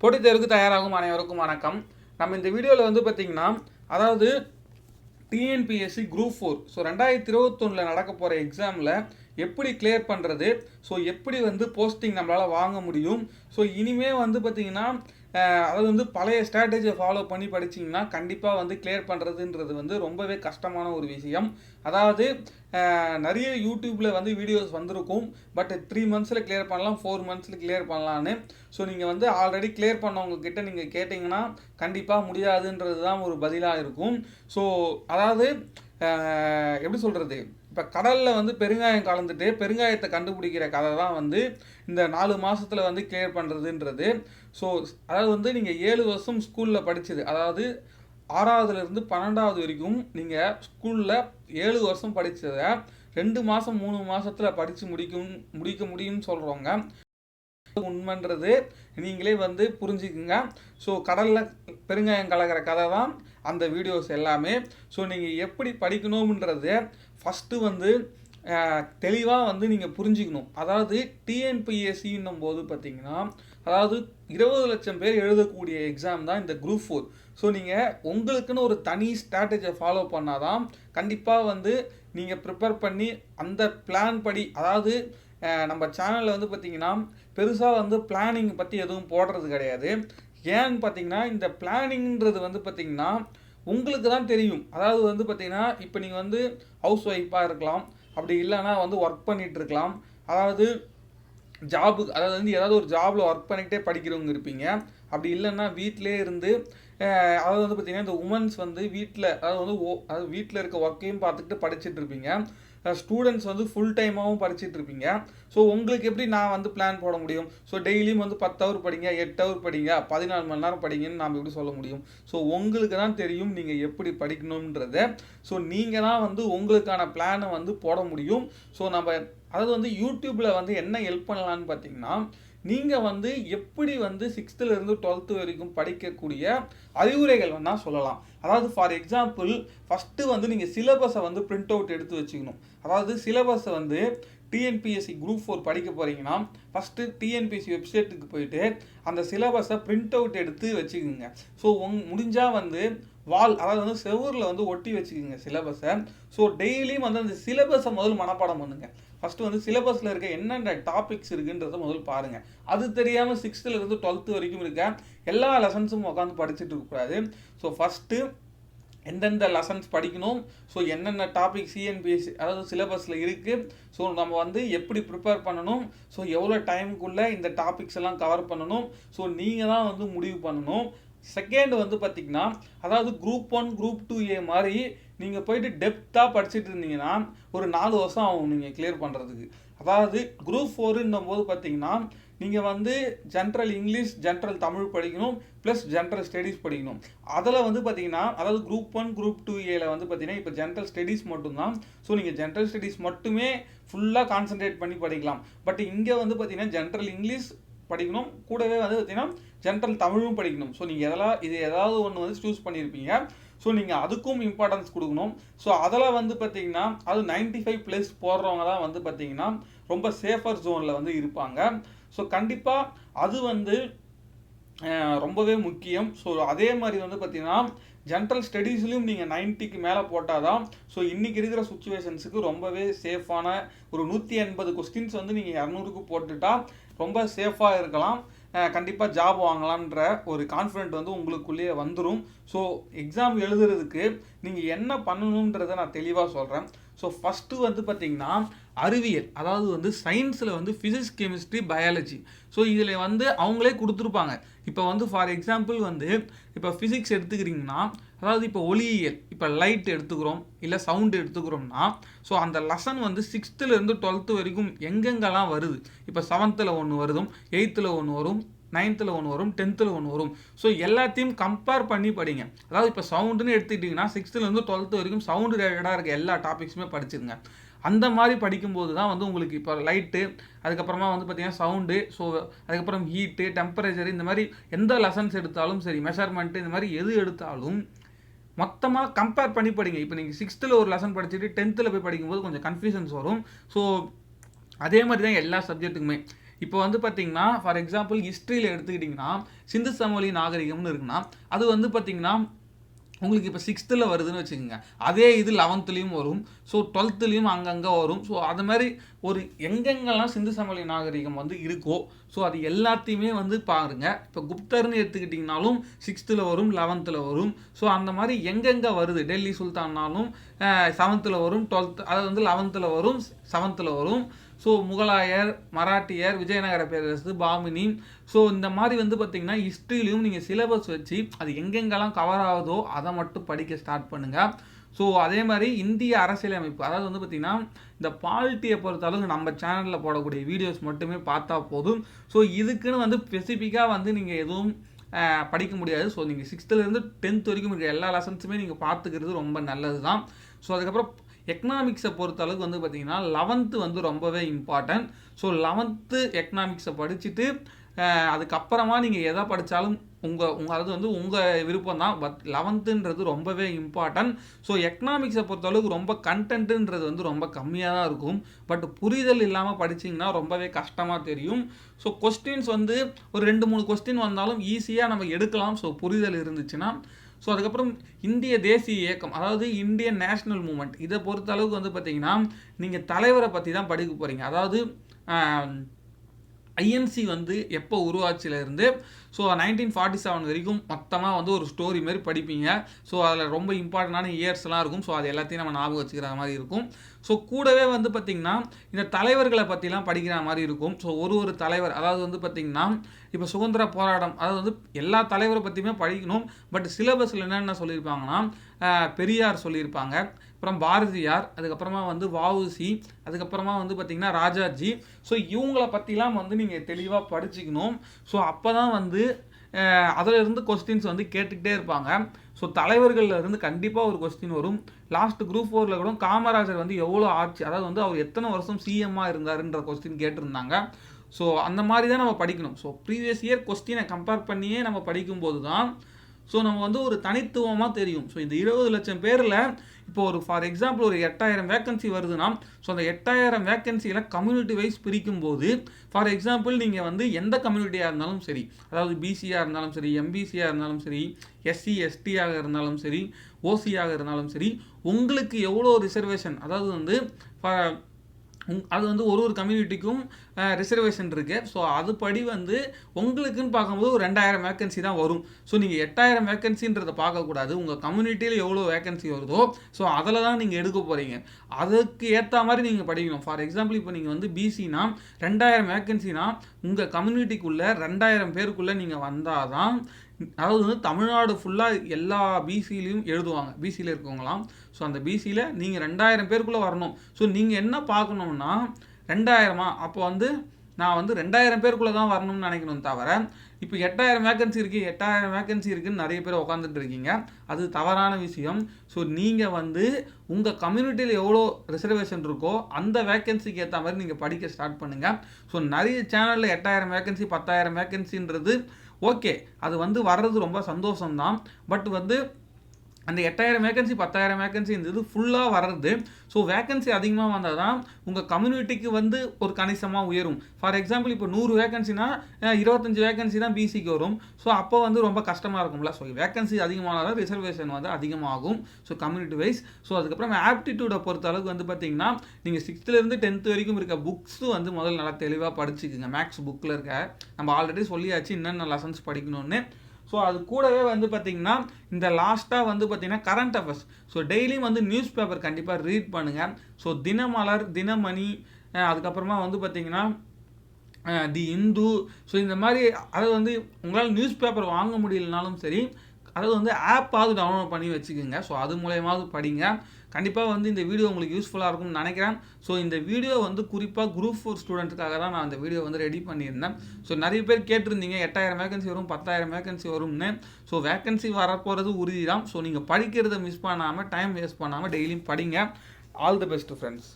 போட்டித் தேர்வுக்கு தயாராகும் அனைவருக்கும் வணக்கம். நம்ம இந்த வீடியோவில் வந்து பார்த்தீங்கன்னா அதாவது டிஎன்பிஎஸ்சி குரூப் ஃபோர் ஸோ ரெண்டாயிரத்தி இருபத்தொன்னில் நடக்க போகிற எக்ஸாமில் எப்படி கிளியர் பண்ணுறது ஸோ எப்படி வந்து போஸ்டிங் நம்மளால் வாங்க முடியும்? ஸோ இனிமே வந்து பார்த்தீங்கன்னா அதாவது வந்து பழைய ஸ்ட்ராட்டஜியை ஃபாலோ பண்ணி படிச்சிங்கன்னா கண்டிப்பாக வந்து கிளியர் பண்ணுறதுன்றது வந்து ரொம்பவே கஷ்டமான ஒரு விஷயம். அதாவது நிறைய யூடியூப்பில் வந்து வீடியோஸ் வந்திருக்கும். பட் த்ரீ மந்த்ஸில் கிளியர் பண்ணலாம் ஃபோர் மந்த்ஸில் கிளியர் பண்ணலான்னு. ஸோ நீங்கள் வந்து ஆல்ரெடி கிளியர் பண்ணவங்கக்கிட்ட நீங்கள் கேட்டிங்கன்னா கண்டிப்பாக முடியாதுன்றது தான் ஒரு பதிலாக இருக்கும். ஸோ அதாவது எப்படி சொல்கிறது இப்போ கடலில் வந்து பெருங்காயம் கலந்துட்டு பெருங்காயத்தை கண்டுபிடிக்கிற கதை தான் வந்து இந்த நாலு மாதத்தில் வந்து கிளியர் பண்ணுறதுன்றது ஸோ அதாவது வந்து நீங்கள் ஏழு வருஷம் ஸ்கூலில் படிச்சது அதாவது ஆறாவதுலேருந்து பன்னெண்டாவது வரைக்கும் நீங்கள் ஸ்கூலில் ஏழு வருஷம் படித்ததை ரெண்டு மாதம் மூணு மாதத்தில் படித்து முடிக்கும் முடிக்க முடியும்னு சொல்கிறவங்க உண்மைன்றது நீங்களே வந்து புரிஞ்சுக்குங்க. ஸோ கடலில் பெருங்காயம் கலக்கிற கதை தான் அந்த வீடியோஸ் எல்லாமே. ஸோ நீங்கள் எப்படி படிக்கணும்ன்றத ஃபஸ்ட்டு வந்து தெளிவாக வந்து நீங்கள் புரிஞ்சுக்கணும். அதாவது டிஎன்பிஎஸ்சின்னும் போது பார்த்தீங்கன்னா அதாவது இருபது லட்சம் பேர் எழுதக்கூடிய எக்ஸாம் தான் இந்த குரூப் ஃபோர் ஸோ நீங்கள் உங்களுக்குன்னு ஒரு தனி ஸ்ட்ராட்டஜியை ஃபாலோ பண்ணாதான் கண்டிப்பாக வந்து நீங்கள் ப்ரிப்பேர் பண்ணி அந்த பிளான் படி அதாவது நம்ம சேனலில் வந்து பார்த்திங்கன்னா பெருசாக வந்து பிளானிங் பற்றி எதுவும் போடுறது கிடையாது. ஏன்னு பார்த்தீங்கன்னா இந்த பிளானிங்கிறது வந்து பார்த்திங்கன்னா உங்களுக்கு தான் தெரியும். அதாவது வந்து பார்த்திங்கன்னா இப்போ நீங்கள் வந்து ஹவுஸ் ஒய்ஃபாக இருக்கலாம் அப்படி இல்லைன்னா வந்து ஒர்க் பண்ணிகிட்டு இருக்கலாம். அதாவது ஜாபு அதாவது வந்து ஏதாவது ஒரு ஜாபில் ஒர்க் பண்ணிக்கிட்டே படிக்கிறவங்க இருப்பீங்க. அப்படி இல்லைன்னா வீட்டிலே இருந்து அதாவது வந்து பார்த்தீங்கன்னா இந்த உமன்ஸ் வந்து வீட்டில் அதாவது வந்து ஓ அதாவது வீட்டில் இருக்க ஒர்க்கையும் பார்த்துக்கிட்டு படிச்சுட்டு இருப்பீங்க. ஸ்டூடெண்ட்ஸ் வந்து ஃபுல் டைமாகவும் படிச்சுட்டு இருப்பீங்க. ஸோ உங்களுக்கு எப்படி நான் வந்து பிளான் போட முடியும்? ஸோ டெய்லியும் வந்து பத்து ஹவர் படிங்க எட்டு ஹவர் படிங்க பதினாலு மணி நேரம் படிங்கன்னு நாம் எப்படி சொல்ல முடியும்? ஸோ உங்களுக்கு தான் தெரியும் நீங்கள் எப்படி படிக்கணுன்றத ஸோ நீங்கள் தான் வந்து உங்களுக்கான பிளானை வந்து போட முடியும். ஸோ நம்ம அதாவது வந்து யூடியூப்பில் வந்து என்ன ஹெல்ப் பண்ணலான்னு பார்த்தீங்கன்னா நீங்கள் வந்து எப்படி வந்து சிக்ஸ்த்துலேருந்து டுவெல்த்து வரைக்கும் படிக்கக்கூடிய அறிவுரைகள் வேணால் சொல்லலாம். அதாவது ஃபார் எக்ஸாம்பிள் ஃபஸ்ட்டு வந்து நீங்கள் சிலபஸை வந்து பிரிண்ட் அவுட் எடுத்து வச்சுக்கணும். அதாவது சிலபஸை வந்து டிஎன்பிஎஸ்சி குரூப் ஃபோர் படிக்க போகிறீங்கன்னா ஃபஸ்ட்டு டிஎன்பிஎஸ்சி வெப்சைட்டுக்கு போயிட்டு அந்த சிலபஸை பிரிண்ட் அவுட் எடுத்து வச்சுக்கோங்க. ஸோ உங் முடிஞ்சால் வந்து வால் அதாவது வந்து செவுரில் வந்து ஒட்டி வச்சுக்கோங்க சிலபஸை ஸோ டெய்லியும் வந்து அந்த சிலபஸை முதல் மனப்பாடம் பண்ணுங்கள் ஃபஸ்ட்டு வந்து சிலபஸில் இருக்க என்னென்ன டாபிக்ஸ் இருக்குன்றத முதல் பாருங்கள் அது தெரியாமல் சிக்ஸ்த்துலேருந்து டுவெல்த்து வரைக்கும் இருக்க எல்லா லெசன்ஸும் உட்காந்து படிச்சுட்டு இருக்கக்கூடாது ஸோ ஃபஸ்ட்டு எந்தெந்த லெசன்ஸ் படிக்கணும்? ஸோ என்னென்ன டாபிக் சிஎன்பிஎஸ்சி அதாவது சிலபஸில் இருக்குது ஸோ நம்ம வந்து எப்படி ப்ரிப்பேர் பண்ணணும்? ஸோ எவ்வளோ டைமுக்குள்ளே இந்த டாபிக்ஸ் எல்லாம் கவர் பண்ணணும்? ஸோ நீங்கள் தான் வந்து முடிவு பண்ணணும். செகண்ட் வந்து பார்த்திங்கன்னா அதாவது group one group two A மாதிரி நீங்கள் போயிட்டு டெப்த்தாக படிச்சுட்டு இருந்தீங்கன்னா ஒரு நாலு வருஷம் ஆகும் நீங்கள் கிளியர் பண்ணுறதுக்கு அதாவது குரூப் ஃபோருன்னும் போது பார்த்தீங்கன்னா நீங்கள் வந்து ஜென்ரல் இங்கிலீஷ் ஜென்ரல் தமிழ் படிக்கணும் ப்ளஸ் ஜென்ரல் ஸ்டடீஸ் படிக்கணும். அதில் வந்து பார்த்தீங்கன்னா அதாவது குரூப் ஒன் குரூப் டூ ஏல வந்து பார்த்தீங்கன்னா இப்போ ஜென்ரல் ஸ்டடீஸ் மட்டும்தான். ஸோ நீங்கள் ஜென்ரல் ஸ்டடீஸ் மட்டுமே ஃபுல்லாக கான்சென்ட்ரேட் பண்ணி படிக்கலாம். பட் இங்கே வந்து பார்த்தீங்கன்னா ஜென்ரல் இங்கிலீஷ் படிக்கணும். கூடவே வந்து பார்த்தீங்கன்னா ஜென்ரல் தமிழும் படிக்கணும். ஸோ நீங்கள் எதெல்லாம் இது ஏதாவது ஒன்று வந்து சூஸ் பண்ணியிருப்பீங்க ஸோ நீங்கள் அதுக்கும் இம்பார்ட்டன்ஸ் கொடுக்கணும். ஸோ அதில் வந்து பார்த்தீங்கன்னா அது 95 ஃபைவ் ப்ளஸ் போடுறவங்க தான் வந்து பார்த்தீங்கன்னா ரொம்ப சேஃபர் ஜோனில் வந்து இருப்பாங்க. ஸோ கண்டிப்பாக அது வந்து ரொம்பவே முக்கியம். ஸோ அதே மாதிரி வந்து பார்த்திங்கன்னா ஜென்ரல் ஸ்டடீஸ்லையும் நீங்கள் நைன்ட்டிக்கு மேலே போட்டால் தான் ஸோ இன்றைக்கி இருக்கிற சுச்சுவேஷன்ஸுக்கு ரொம்பவே சேஃபான ஒரு நூற்றி எண்பது கொஸ்டின்ஸ் வந்து நீங்கள் இரநூறுக்கு போட்டுட்டா ரொம்ப சேஃபாக இருக்கலாம். கண்டிப்பாக ஜாப் வாங்கலான்ற ஒரு கான்ஃபிடென்ட் வந்து உங்களுக்குள்ளேயே வந்துடும் ஸோ எக்ஸாம் எழுதுறதுக்கு நீங்கள் என்ன பண்ணணுன்றதை நான் தெளிவாக சொல்கிறேன் ஸோ ஃபஸ்ட்டு வந்து பார்த்தீங்கன்னா அறிவியல் அதாவது வந்து சயின்ஸில் வந்து ஃபிசிக்ஸ் கெமிஸ்ட்ரி பயாலஜி ஸோ இதில் வந்து அவங்களே கொடுத்துருப்பாங்க. இப்போ வந்து ஃபார் எக்ஸாம்பிள் வந்து இப்போ ஃபிசிக்ஸ் எடுத்துக்கிறீங்கன்னா அதாவது இப்போ ஒளியியல் இப்போ லைட் எடுத்துக்கிறோம் இல்லை சவுண்டு எடுத்துக்கிறோம்னா ஸோ அந்த லெசன் வந்து சிக்ஸ்த்துலேருந்து டுவெல்த்து வரைக்கும் எங்கெங்கெல்லாம் வருது? இப்போ செவன்த்தில் ஒன்று வருதும் எயித்தில் ஒன்று வரும் நைன்த்தில் ஒன்று வரும் டென்த்தில் ஒன்று வரும். ஸோ எல்லாத்தையும் கம்பேர் பண்ணி படிங்க. அதாவது இப்போ சவுண்டுன்னு எடுத்துக்கிட்டிங்கன்னா சிக்ஸ்த்துலேருந்து டுவெல்த்து வரைக்கும் சவுண்டு ரிலேட்டடாக இருக்க எல்லா டாபிக்ஸுமே படிச்சிருங்க. அந்த மாதிரி படிக்கும்போது தான் வந்து உங்களுக்கு இப்போ லைட்டு அதுக்கப்புறமா வந்து பார்த்தீங்கன்னா சவுண்டு ஸோ அதுக்கப்புறம் ஹீட்டு டெம்பரேச்சர் இந்த மாதிரி எந்த லெசன்ஸ் எடுத்தாலும் சரி மெஷர்மெண்ட்டு இந்த மாதிரி எது எடுத்தாலும் மொத்தமாக கம்பேர் பண்ணி படிங்க. இப்போ நீங்கள் சிக்ஸ்த்தில் ஒரு லெசன் படிச்சுட்டு டென்த்தில் போய் படிக்கும்போது கொஞ்சம் கன்ஃபியூஷன்ஸ் வரும். ஸோ அதே மாதிரி தான் எல்லா சப்ஜெக்ட்டுக்குமே இப்போ வந்து பார்த்தீங்கன்னா ஃபார் எக்ஸாம்பிள் ஹிஸ்ட்ரியில் எடுத்துக்கிட்டிங்கன்னா சிந்து சமவெளி நாகரிகம்னு இருக்குன்னா அது வந்து பார்த்தீங்கன்னா உங்களுக்கு இப்போ சிக்ஸ்த்தில் வருதுன்னு வச்சுக்கோங்க. அதே இது லெவன்த்துலேயும் வரும். ஸோ டுவெல்த்துலேயும் அங்கங்கே வரும். ஸோ அது மாதிரி ஒரு எங்கெங்கெல்லாம் சிந்து சமவெளி நாகரிகம் வந்து இருக்கோ ஸோ அது எல்லாத்தையுமே வந்து பாருங்கள் இப்போ குப்தர்னு எடுத்துக்கிட்டிங்கனாலும் சிக்ஸ்த்தில் வரும் லெவன்த்தில் வரும். ஸோ அந்த மாதிரி எங்கெங்கே வருது? டெல்லி சுல்தான்னாலும் செவன்த்தில் வரும் டுவெல்த் அதாவது வந்து லெவன்த்தில் வரும் செவன்த்தில் வரும். ஸோ முகலாயர் மராட்டியர் விஜயநகர பேரரசு பாமினி ஸோ இந்த மாதிரி வந்து பார்த்திங்கன்னா ஹிஸ்ட்ரிலையும் நீங்கள் சிலபஸ் வச்சு அது எங்கெங்கெல்லாம் கவர் ஆகுதோ அதை மட்டும் படிக்க ஸ்டார்ட் பண்ணுங்கள் ஸோ அதே மாதிரி இந்திய அரசியலமைப்பு அதாவது வந்து பார்த்திங்கன்னா இந்த பாலிட்டியை பொறுத்தளவு நம்ம சேனலில் போடக்கூடிய வீடியோஸ் மட்டுமே பார்த்தா போதும். ஸோ இதுக்குன்னு வந்து ஸ்பெசிஃபிக்காக வந்து நீங்கள் எதுவும் படிக்க முடியாது. ஸோ நீங்கள் சிக்ஸ்த்துலேருந்து டென்த் வரைக்கும் இருக்கிற எல்லா லெசன்ஸுமே நீங்கள் பார்த்துக்கிறது ரொம்ப நல்லது தான் ஸோ அதுக்கப்புறம் எக்கனாமிக்ஸை பொறுத்த அளவுக்கு வந்து பார்த்தீங்கன்னா லெவன்த்து வந்து ரொம்பவே இம்பார்ட்டன்ட் ஸோ லெவன்த்து எக்கனாமிக்ஸை படிச்சுட்டு அதுக்கப்புறமா நீங்கள் எதை படித்தாலும் உங்கள் உங்கள் அது வந்து உங்கள் விருப்பம் தான் பட் லெவன்த்துன்றது ரொம்பவே இம்பார்ட்டன்ட் ஸோ எக்கனாமிக்ஸை பொறுத்த அளவுக்கு ரொம்ப கண்டென்ட்டுன்றது வந்து ரொம்ப கம்மியாக தான் இருக்கும். பட் புரிதல் இல்லாமல் படிச்சிங்கன்னா ரொம்பவே கஷ்டமாக தெரியும். ஸோ கொஸ்டின்ஸ் வந்து ஒரு ரெண்டு மூணு கொஸ்டின் வந்தாலும் ஈஸியாக நம்ம எடுக்கலாம். ஸோ புரிதல் இருந்துச்சுன்னா. ஸோ அதுக்கப்புறம் இந்திய தேசிய இயக்கம் அதாவது இந்தியன் நேஷ்னல் மூமெண்ட் இதை பொறுத்த அளவுக்கு வந்து பார்த்திங்கன்னா நீங்கள் தலைவரை பற்றி தான் படிக்க போகிறீங்க அதாவது ஐஎன்சி வந்து எப்போ உருவாச்சிலேருந்து ஸோ நைன்டீன் ஃபார்ட்டி செவன் வரைக்கும் மொத்தமாக வந்து ஒரு ஸ்டோரி மாதிரி படிப்பீங்க. ஸோ அதில் ரொம்ப இம்பார்ட்டண்டான இயர்ஸ்லாம் இருக்கும். ஸோ அது எல்லாத்தையும் நம்ம ஞாபகம் வச்சுக்கிற மாதிரி இருக்கும். ஸோ கூடவே வந்து பார்த்திங்கன்னா இந்த தலைவர்களை பற்றிலாம் படிக்கிற மாதிரி இருக்கும். ஸோ ஒரு ஒரு தலைவர் அதாவது வந்து பார்த்திங்கன்னா இப்போ சுதந்திர போராட்டம் அதாவது வந்து எல்லா தலைவரை பற்றியுமே படிக்கணும். பட் சிலபஸில் என்னென்ன சொல்லியிருப்பாங்கன்னா பெரியார் சொல்லியிருப்பாங்க. அப்புறம் பாரதியார் அதுக்கப்புறமா வந்து வாவுசி அதுக்கப்புறமா வந்து பார்த்திங்கன்னா ராஜாஜி. ஸோ இவங்களை பற்றிலாம் வந்து நீங்கள் தெளிவாக படிச்சுக்கணும். ஸோ அப்போ தான் வந்து அதிலிருந்து கொஸ்டின்ஸ் வந்து கேட்டுக்கிட்டே இருப்பாங்க. ஸோ தலைவர்களில் இருந்து கண்டிப்பாக ஒரு கொஸ்டின் வரும். லாஸ்ட் குரூப் ஃபோரில் கூட காமராஜர் வந்து எவ்வளோ ஆட்சி அதாவது வந்து அவர் எத்தனை வருஷம் சிஎம்மாக இருந்தாருன்ற கொஸ்டின் கேட்டிருந்தாங்க. ஸோ அந்த மாதிரி தான் நம்ம படிக்கணும். ஸோ ப்ரீவியஸ் இயர் கொஸ்டினை கம்பேர் பண்ணியே நம்ம படிக்கும்போது தான் ஸோ நம்ம வந்து ஒரு தனித்துவமாக தெரியும். ஸோ இந்த இருபது லட்சம் பேரில் இப்போ ஒரு ஃபார் எக்ஸாம்பிள் ஒரு எட்டாயிரம் வேக்கன்சி வருதுன்னா ஸோ அந்த எட்டாயிரம் வேக்கன்சியில் கம்யூனிட்டி வைஸ் பிரிக்கும் போது ஃபார் எக்ஸாம்பிள் நீங்கள் வந்து எந்த கம்யூனிட்டியாக இருந்தாலும் சரி அதாவது பிசியாக இருந்தாலும் சரி எம்பிசியாக இருந்தாலும் சரி எஸ்சி எஸ்டியாக இருந்தாலும் சரி ஓசியாக இருந்தாலும் சரி உங்களுக்கு எவ்வளோ ரிசர்வேஷன் அதாவது வந்து for- அது வந்து ஒரு ஒரு கம்யூனிட்டிக்கும் ரிசர்வேஷன் இருக்குது ஸோ அதுபடி வந்து உங்களுக்குன்னு பார்க்கும்போது ஒரு ரெண்டாயிரம் வேக்கன்சி தான் வரும். ஸோ நீங்கள் எட்டாயிரம் வேக்கன்சின்றதை பார்க்கக்கூடாது. உங்கள் கம்யூனிட்டியில் எவ்வளோ வேக்கன்சி வருதோ ஸோ அதில் தான் நீங்கள் எடுக்க போகிறீங்க அதுக்கு ஏற்ற மாதிரி நீங்கள் படிக்கணும். ஃபார் எக்ஸாம்பிள் இப்போ நீங்கள் வந்து பிசினா ரெண்டாயிரம் வேக்கன்சினா உங்கள் கம்யூனிட்டிக்குள்ளே ரெண்டாயிரம் பேருக்குள்ளே நீங்கள் வந்தால் தான் அதாவது வந்து தமிழ்நாடு ஃபுல்லாக எல்லா பிசிலையும் எழுதுவாங்க. பிசியில் இருக்கவங்களாம் ஸோ அந்த பிசியில் நீங்கள் ரெண்டாயிரம் பேருக்குள்ளே வரணும். ஸோ நீங்கள் என்ன பார்க்கணும்னா ரெண்டாயிரமா? அப்போ வந்து நான் வந்து ரெண்டாயிரம் பேருக்குள்ளே தான் வரணும்னு நினைக்கணும் தவிர இப்போ எட்டாயிரம் வேக்கன்சி இருக்குது எட்டாயிரம் வேக்கன்சி இருக்குன்னு நிறைய பேர் உட்காந்துட்டு இருக்கீங்க. அது தவறான விஷயம். ஸோ நீங்கள் வந்து உங்கள் கம்யூனிட்டியில் எவ்வளோ ரிசர்வேஷன் இருக்கோ அந்த வேக்கன்சிக்கு ஏற்ற மாதிரி நீங்கள் படிக்க ஸ்டார்ட் பண்ணுங்கள் ஸோ நிறைய சேனலில் எட்டாயிரம் வேக்கன்சி பத்தாயிரம் வேக்கன்சின்றது ஓகே அது வந்து வர்றது ரொம்ப சந்தோஷம்தான். பட் வந்து அந்த எட்டாயிரம் வேகன்சி பத்தாயிரம் வேகன்சி இந்த இது ஃபுல்லாக வர்றது. ஸோ வேகன்சி அதிகமாக வந்தால் தான் உங்கள் கம்யூனிட்டிக்கு வந்து ஒரு கணிசமாக உயரும். ஃபார் எக்ஸாம்பிள் இப்போ நூறு வேகன்சினா இருபத்தஞ்சு வேகன்சி தான் பிசிக்கு வரும். ஸோ அப்போ வந்து ரொம்ப கஷ்டமாக இருக்கும்ல. ஸோ வேகன்சி அதிகமானால் தான் ரிசர்வேஷன் வந்து அதிகமாகும். ஸோ கம்யூனிட்டி வைஸ் ஸோ அதுக்கப்புறம் ஆப்டிடியூடை பொறுத்த அளவுக்கு வந்து பார்த்தீங்கன்னா நீங்கள் சிக்ஸ்த்துலேருந்து டென்த்து வரைக்கும் இருக்க புக்ஸ் வந்து முதல்ல நல்லா தெளிவாக படிச்சுக்குங்க. மேக்ஸ் புக்கில் இருக்க. நம்ம ஆல்ரெடி சொல்லியாச்சு என்னென்ன லெசன்ஸ் படிக்கணும்னு. ஸோ அது கூடவே வந்து பார்த்திங்கன்னா இந்த லாஸ்ட்டாக வந்து பார்த்தீங்கன்னா கரண்ட் அஃபேர்ஸ் ஸோ டெய்லியும் வந்து நியூஸ் பேப்பர் கண்டிப்பாக ரீட் பண்ணுங்கள் ஸோ தினமலர் தினமணி அதுக்கப்புறமா வந்து பார்த்திங்கன்னா தி இந்து. ஸோ இந்த மாதிரி அதாவது வந்து உங்களால் நியூஸ் பேப்பர் வாங்க முடியலனாலும் சரி அதாவது வந்து ஆப்பாவது டவுன்லோட் பண்ணி வச்சுக்கோங்க. ஸோ அது மூலயமாவது படிங்க. கண்டிப்பாக வந்து இந்த வீடியோ உங்களுக்கு யூஸ்ஃபுல்லாக இருக்கும்னு நினைக்கிறேன். ஸோ இந்த வீடியோ வந்து குறிப்பாக குரூப் ஃபோர் ஸ்டூடெண்ட்டுக்காக தான் நான் அந்த வீடியோ வந்து ரெடி பண்ணியிருந்தேன். ஸோ நிறைய பேர் கேட்டிருந்தீங்க எட்டாயிரம் வேகன்சி வரும் பத்தாயிரம் வேகன்சி வரும்னு. ஸோ வேகன்சி வரப்போகிறது உறுதி தான் ஸோ நீங்கள் படிக்கிறத மிஸ் பண்ணாமல் டைம் வேஸ்ட் பண்ணாமல் டெய்லியும் படிங்க. All the best friends